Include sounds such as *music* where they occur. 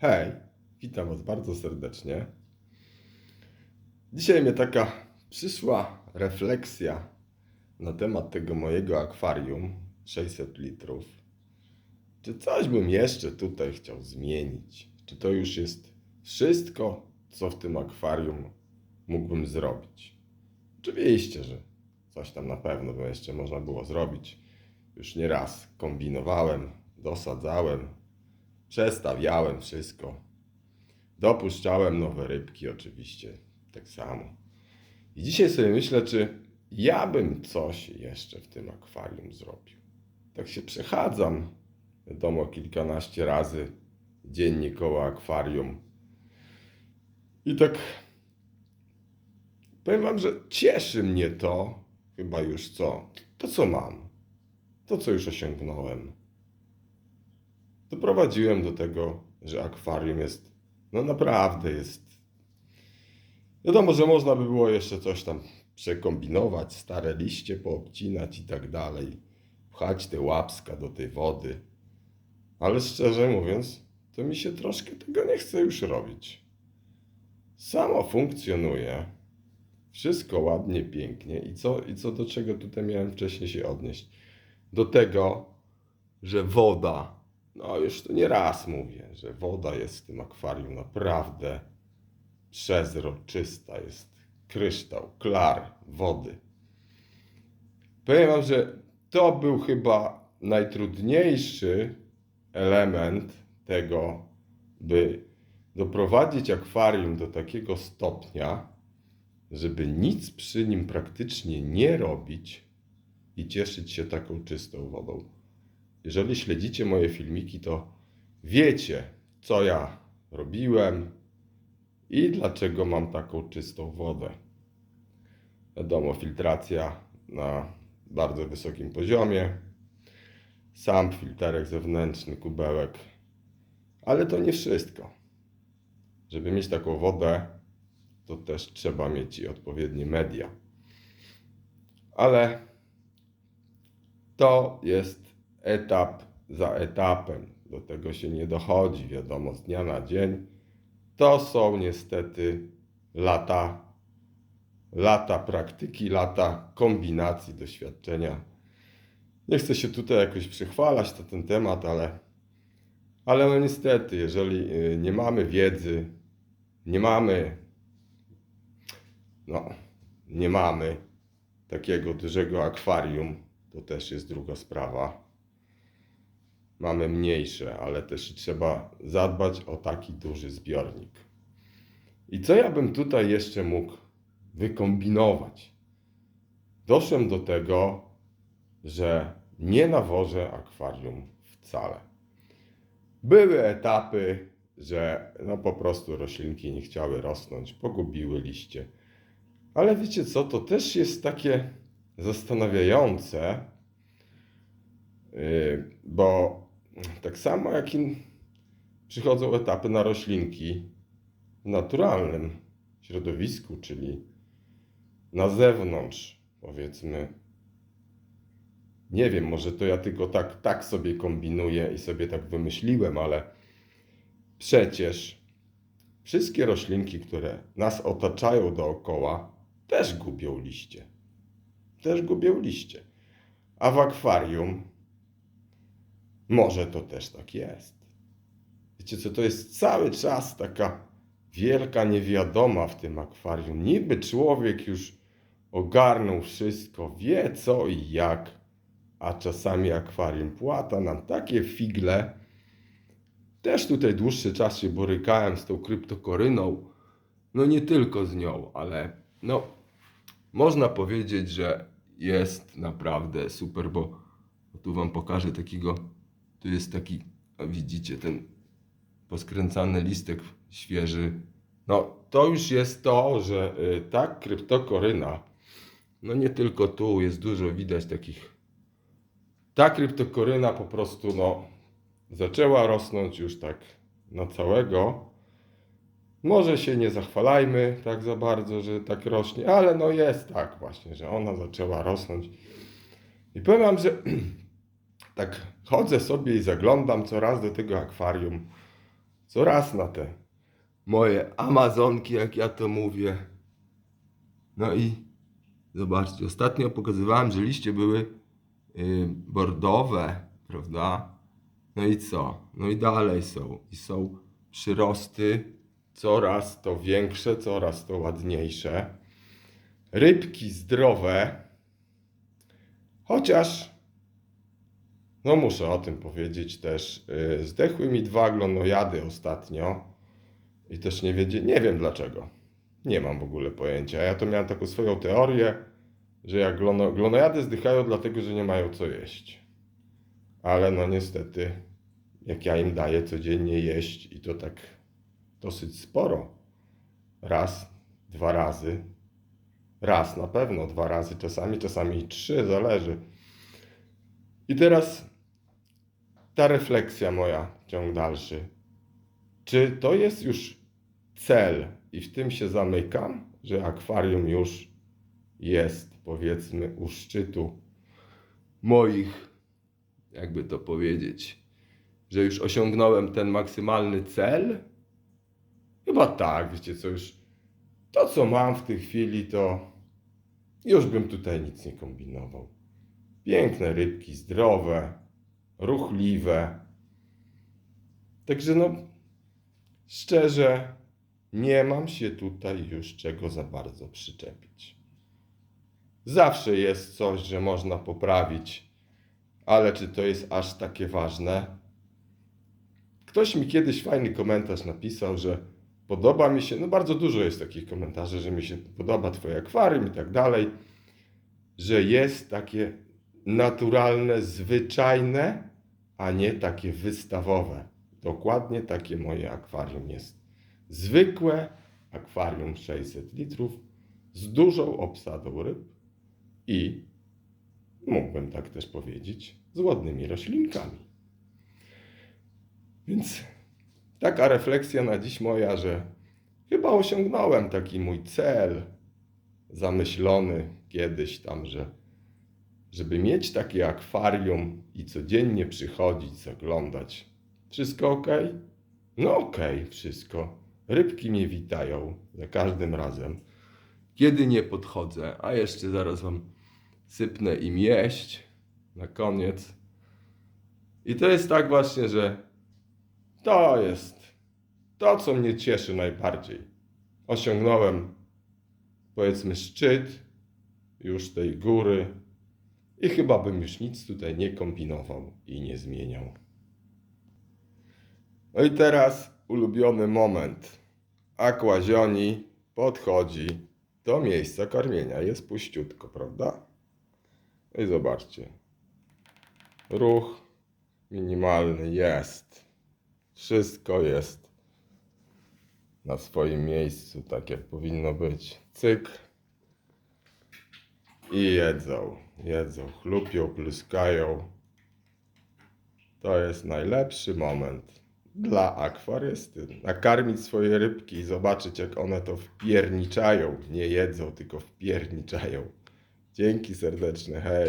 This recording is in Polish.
Hej, witam Was bardzo serdecznie. Dzisiaj mnie taka przyszła refleksja na temat tego mojego akwarium 600 litrów. Czy coś bym jeszcze tutaj chciał zmienić? Czy to już jest wszystko, co w tym akwarium mógłbym zrobić? Oczywiście, że coś tam na pewno by jeszcze można było zrobić. Już nie raz kombinowałem, dosadzałem, przestawiałem wszystko. Dopuszczałem nowe rybki, oczywiście, tak samo. I dzisiaj sobie myślę, czy ja bym coś jeszcze w tym akwarium zrobił. Tak się przechadzam, wiadomo, kilkanaście razy dziennie koło akwarium. I tak powiem Wam, że cieszy mnie to, chyba już co, to co mam, to co już osiągnąłem doprowadziłem do tego, że akwarium jest, no naprawdę jest. Wiadomo, że można by było jeszcze coś tam przekombinować, stare liście poobcinać i tak dalej, pchać te łapska do tej wody. Ale szczerze mówiąc, to mi się troszkę tego nie chce już robić. Samo funkcjonuje. Wszystko ładnie, pięknie. I co, I co do czego tutaj miałem wcześniej się odnieść? Do tego, że woda no już to nie raz mówię, że woda jest w tym akwarium naprawdę przezroczysta, jest kryształ, klar wody. Powiem wam, że to był chyba najtrudniejszy element tego, by doprowadzić akwarium do takiego stopnia, żeby nic przy nim praktycznie nie robić i cieszyć się taką czystą wodą. Jeżeli śledzicie moje filmiki, to wiecie, co ja robiłem i dlaczego mam taką czystą wodę. Wiadomo, filtracja na bardzo wysokim poziomie, sam filterek zewnętrzny, kubełek, ale to nie wszystko. Żeby mieć taką wodę, to też trzeba mieć i odpowiednie media. Ale to jest etap za etapem. Do tego się nie dochodzi, wiadomo, z dnia na dzień. To są niestety lata, lata praktyki, lata kombinacji, doświadczenia. Nie chcę się tutaj jakoś przychwalać na ten temat, ale, ale no niestety, jeżeli y, nie mamy wiedzy, nie mamy, no, nie mamy takiego dużego akwarium, to też jest druga sprawa mamy mniejsze, ale też trzeba zadbać o taki duży zbiornik. I co ja bym tutaj jeszcze mógł wykombinować? Doszłem do tego, że nie nawożę akwarium wcale. Były etapy, że no po prostu roślinki nie chciały rosnąć, pogubiły liście. Ale wiecie co, to też jest takie zastanawiające, yy, bo tak samo jak i przychodzą etapy na roślinki w naturalnym środowisku, czyli na zewnątrz, powiedzmy. Nie wiem, może to ja tylko tak, tak sobie kombinuję i sobie tak wymyśliłem, ale przecież wszystkie roślinki, które nas otaczają dookoła, też gubią liście. Też gubią liście. A w akwarium może to też tak jest. Wiecie co, to jest cały czas taka wielka niewiadoma w tym akwarium. Niby człowiek już ogarnął wszystko, wie co i jak, a czasami akwarium płata nam takie figle. Też tutaj dłuższy czas się borykałem z tą kryptokoryną. No nie tylko z nią, ale no można powiedzieć, że jest naprawdę super, bo tu wam pokażę takiego tu jest taki, a widzicie, ten poskręcany listek świeży. No, to już jest to, że y, ta kryptokoryna, no nie tylko tu, jest dużo widać takich. Ta kryptokoryna po prostu, no, zaczęła rosnąć już tak na całego. Może się nie zachwalajmy tak za bardzo, że tak rośnie, ale no jest tak właśnie, że ona zaczęła rosnąć. I powiem wam, że *clears throat* tak chodzę sobie i zaglądam coraz do tego akwarium. co raz na te moje Amazonki, jak ja to mówię. No i zobaczcie, ostatnio pokazywałem, że liście były yy, bordowe, prawda? No i co? No i dalej są. I są przyrosty coraz to większe, coraz to ładniejsze. Rybki zdrowe, chociaż no muszę o tym powiedzieć też. Yy, Zdechły mi dwa glonojady ostatnio i też nie, wiedzie, nie wiem dlaczego. Nie mam w ogóle pojęcia. Ja to miałem taką swoją teorię, że jak glono, glonojady zdychają dlatego, że nie mają co jeść. Ale no niestety, jak ja im daję codziennie jeść i to tak dosyć sporo. Raz, dwa razy. Raz na pewno, dwa razy czasami, czasami trzy, zależy. I teraz ta refleksja moja, ciąg dalszy. Czy to jest już cel i w tym się zamykam, że akwarium już jest, powiedzmy, u szczytu moich, jakby to powiedzieć, że już osiągnąłem ten maksymalny cel? Chyba tak, wiecie co, już to co mam w tej chwili, to już bym tutaj nic nie kombinował. Piękne rybki, zdrowe, ruchliwe. Także no, szczerze, nie mam się tutaj już czego za bardzo przyczepić. Zawsze jest coś, że można poprawić, ale czy to jest aż takie ważne? Ktoś mi kiedyś fajny komentarz napisał, że podoba mi się, no bardzo dużo jest takich komentarzy, że mi się podoba Twoje akwarium i tak dalej, że jest takie naturalne, zwyczajne, a nie takie wystawowe. Dokładnie takie moje akwarium jest. Zwykłe akwarium 600 litrów z dużą obsadą ryb i mógłbym tak też powiedzieć, z ładnymi roślinkami. Więc taka refleksja na dziś moja, że chyba osiągnąłem taki mój cel zamyślony kiedyś tam, że żeby mieć takie akwarium i codziennie przychodzić, zaglądać. Wszystko ok? No ok, wszystko. Rybki mnie witają za każdym razem. Kiedy nie podchodzę, a jeszcze zaraz wam sypnę im jeść na koniec. I to jest tak właśnie, że to jest to, co mnie cieszy najbardziej. Osiągnąłem, powiedzmy, szczyt już tej góry i chyba bym już nic tutaj nie kombinował i nie zmieniał. No i teraz ulubiony moment. Aquazioni podchodzi do miejsca karmienia. Jest puściutko, prawda? No I zobaczcie. Ruch minimalny jest. Wszystko jest na swoim miejscu, tak jak powinno być. Cyk. I jedzą. Jedzą, chlupią, pluskają. To jest najlepszy moment dla akwarysty. Nakarmić swoje rybki i zobaczyć, jak one to wpierniczają. Nie jedzą, tylko wpierniczają. Dzięki serdeczne, hej.